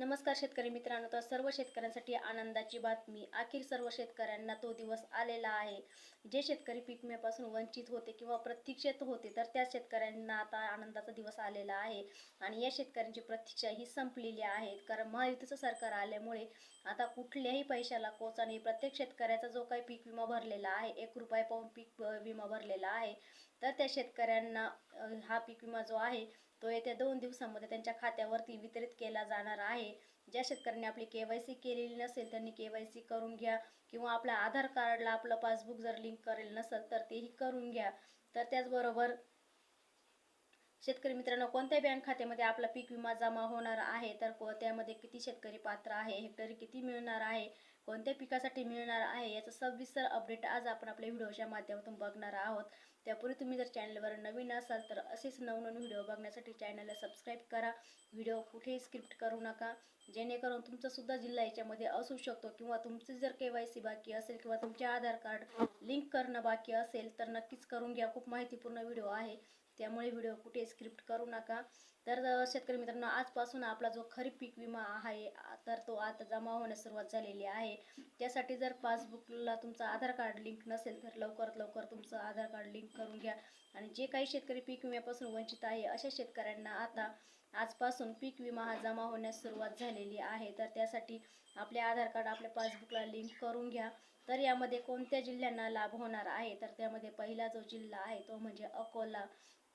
नमस्कार शेतकरी मित्रांनो तर सर्व शेतकऱ्यांसाठी आनंदाची बातमी. अखेर सर्व शेतकऱ्यांना तो दिवस आलेला आहे. जे शेतकरी पीक विम्यापासून वंचित होते किंवा प्रतीक्षेत होते तर त्या शेतकऱ्यांना आता आनंदाचा दिवस आलेला आहे. आणि या शेतकऱ्यांची प्रतीक्षा ही संपलेली आहे. कारण महायुतीचं सरकार आल्यामुळे आता कुठल्याही पैशाला कोचा नाही प्रत्येक शेतकऱ्याचा जो काही पीक विमा भरलेला आहे एक रुपये पाहून पीक विमा भरलेला आहे तर त्या शेतकऱ्यांना हा पीक विमा जो आहे तो येत्या दोन दिवसामध्ये त्यांच्या खात्यावरती वितरित केला जाणार आहे. ज्या शेतकऱ्यांनी आपली के वाय सी केलेली नसेल त्यांनी के वाय सी करून घ्या किंवा आपल्या आधार कार्डला आपलं पासबुक जर लिंक करेल नसेल तर तेही करून घ्या. तर त्याचबरोबर शेतकरी मित्रांनो कोणत्या बँक खात्यामध्ये आपला पीक विमा जमा होणार आहे तर को- त्यामध्ये किती शेतकरी पात्र आहे हेक्टरी किती मिळणार आहे कोणत्या पिकासाठी मिळणार आहे याचं सविस्तर अपडेट आज आपण आपल्या व्हिडिओच्या माध्यमातून बघणार आहोत. त्यापूर्वी तुम्ही जर चॅनलवर नवीन असाल तर असेच नवनवीन व्हिडिओ बघण्यासाठी चॅनलला सबस्क्राईब करा. व्हिडिओ कुठेही स्क्रिप्ट करू नका. जेणेकरून तुमचा सुद्धा जिल्हा याच्यामध्ये असू शकतो किंवा तुमची जर के वाय सी बाकी असेल किंवा तुमचे आधार कार्ड लिंक करणं बाकी असेल तर नक्कीच करून घ्या. खूप माहितीपूर्ण व्हिडिओ आहे. त्यामुळे व्हिडिओ कुठे स्क्रिप्ट करू नका. तर शेतकरी मित्रांनो आजपासून आपला जो खरीप पीक विमा आहे तर तो आता जमा होण्यास सुरुवात झालेली आहे. त्यासाठी जर पासबुकला तुमचं आधार कार्ड लिंक नसेल तर लवकरात लवकर तुमचं आधार कार्ड लिंक करून घ्या. आणि जे काही शेतकरी पीक विम्यापासून वंचित आहे अशा शेतकऱ्यांना आता आजपासून पीक विमा हा जमा होण्यास सुरुवात झालेली आहे. तर त्यासाठी आपले आधार कार्ड आपल्या पासबुकला लिंक करून घ्या. तर यामध्ये कोणत्या जिल्ह्यांना लाभ होणार आहे? तर त्यामध्ये पहिला जो जिल्हा आहे तो म्हणजे अकोला.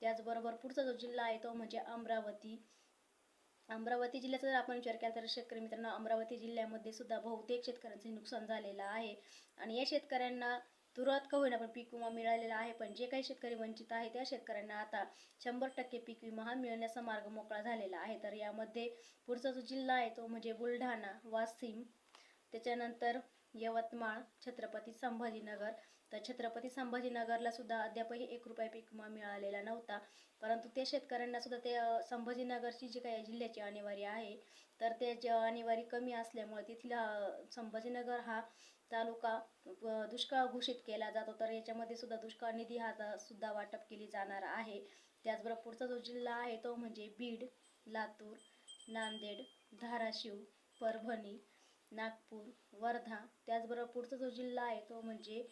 त्याचबरोबर पुढचा जो जिल्हा आहे तो म्हणजे अमरावती. अमरावती जिल्ह्याचा जर आपण विचार केला तर शेतकरी मित्रांनो अमरावती जिल्ह्यामध्ये सुद्धा बहुतेक शेतकऱ्यांचे नुकसान झालेलं आहे. आणि या शेतकऱ्यांना तुरळत का होईना पण पीक विमा मिळालेला आहे. पण जे काही शेतकरी वंचित आहे त्या शेतकऱ्यांना आता शंभर टक्के पीक विमा हा मिळण्याचा मार्ग मोकळा झालेला आहे. तर यामध्ये पुढचा जो जिल्हा आहे तो म्हणजे बुलढाणा वाशिम. त्याच्यानंतर यवतमाळ छत्रपती संभाजीनगर. तर छत्रपती संभाजीनगरला सुद्धा अद्यापही एक रुपया पीक विमा मिळालेला नव्हता. परंतु त्या शेतकऱ्यांना सुद्धा ते संभाजीनगरची जी काही जिल्ह्याची आणेवारी आहे तर ते जे कमी असल्यामुळे तिथला संभाजीनगर हा तालुका दुष्काळ घोषित केला जातो. तर याच्यामध्ये सुद्धा दुष्काळ निधी हा सुद्धा वाटप केली जाणार आहे. त्याचबरोबर पुढचा जो जिल्हा आहे तो म्हणजे बीड लातूर नांदेड धाराशिव परभणी नागपूर वर्धा. त्याचबरोबर पुढचा जो जिल्हा आहे तो म्हणजे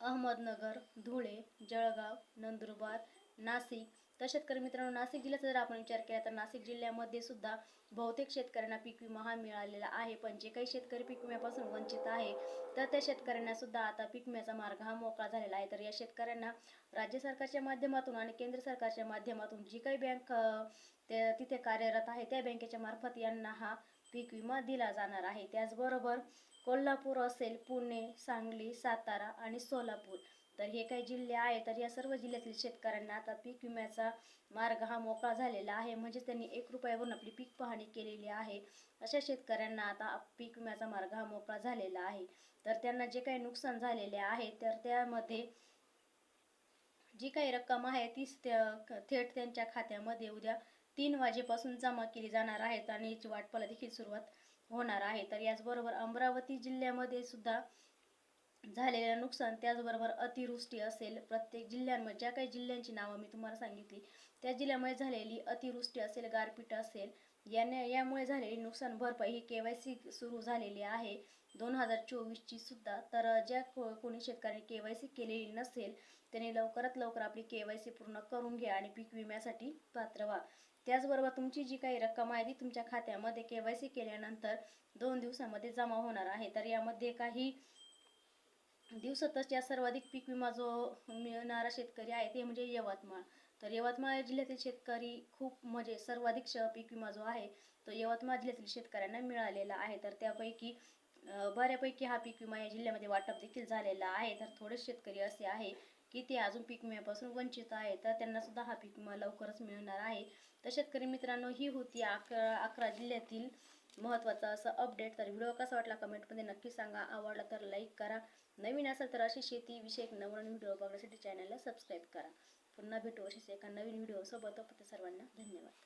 अहमदनगर धुळे जळगाव नंदुरबार नाशिक. तर शेतकरी मित्रांनो नाशिक जिल्ह्याचा जर आपण विचार केला तर नाशिक जिल्ह्यामध्ये सुद्धा बहुतेक शेतकऱ्यांना पीक विमा हा मिळालेला आहे. पण जे काही शेतकरी पीक विम्यापासून वंचित आहे तर त्या शेतकऱ्यांना सुद्धा आता पीक विम्याचा मार्ग हा मोकळा झालेला आहे. तर या शेतकऱ्यांना राज्य सरकारच्या माध्यमातून आणि केंद्र सरकारच्या माध्यमातून जी काही बँक ते तिथे कार्यरत आहे त्या बँकेच्या मार्फत यांना हा पीक विमा दिला जाणार आहे. त्याचबरोबर कोल्हापूर असेल पुणे सांगली सातारा आणि सोलापूर. तर हे काही जिल्हे आहे तर या सर्व जिल्ह्यातील शेतकऱ्यांना आता पीक विम्याचा मार्ग हा मोकळा झालेला आहे. म्हणजे त्यांनी एक रुपयावरून आपली पीक पाहणी केलेली आहे. अशा शेतकऱ्यांना आता पीक विम्याचा मार्ग हा मोकळा झालेला आहे. तर त्यांना जे काही नुकसान झालेले आहे तर त्यामध्ये जी काही रक्कम आहे तीच थेट त्यांच्या खात्यामध्ये उद्या तीन वाजेपासून जमा केली जाणार आहेत आणि याची वाटपाला देखील सुरुवात होणार आहे. तर याचबरोबर अमरावती जिल्ह्यामध्ये सुद्धा झालेलं नुकसान त्याचबरोबर अतिवृष्टी असेल. प्रत्येक जिल्ह्यांमध्ये ज्या काही जिल्ह्यांची नावं मी तुम्हाला सांगितली त्या जिल्ह्यामध्ये झालेली अतिवृष्टी असेल गारपीट असेल याने यामुळे झालेली नुकसान भरपाई ही के वाय सी सुरू झालेली आहे. दोन हजार चोवीसची सुद्धा. तर ज्या को कोणी शेतकऱ्यांनी के वाय सी केलेली नसेल त्यांनी लवकरात लवकर आपली के वाय सी पूर्ण करून घ्या आणि पीक विम्यासाठी पात्र व्हा. त्याचबरोबर तुमची जी काही रक्कम आहे ती तुमच्या खात्यामध्ये के वाय सी केल्यानंतर दोन दिवसामध्ये जमा होणार आहे. तर यामध्ये काही दिवसातच या सर्वाधिक पीक विमा जो मिळणारा शेतकरी आहे ते म्हणजे यवतमाळ. तर यवतमाळ जिल्ह्यातील शेतकरी खूप म्हणजे सर्वाधिक श पीक विमा जो आहे तो यवतमाळ जिल्ह्यातील शेतकऱ्यांना मिळालेला आहे. तर त्यापैकी बऱ्यापैकी हा पीक विमा या जिल्ह्यामध्ये वाटप देखील झालेला आहे. तर थोडेच शेतकरी असे आहे की ते अजून पीक विम्यापासून वंचित आहे तर त्यांना सुद्धा हा पीक विमा लवकरच मिळणार आहे. तर शेतकरी मित्रांनो ही होती अकरा अकरा जिल्ह्यातील महत्त्वाचा असं अपडेट तर व्हिडिओ कसा वाटला कमेंटमध्ये नक्की सांगा. आवडला तर लाईक करा. नवीन असेल तर अशी शेतीविषयक नवीन व्हिडिओ बघण्यासाठी चॅनलला सबस्क्राईब करा. पुन्हा भेटू अशीच एका नवीन व्हिडिओसोबत. सर्वांना धन्यवाद.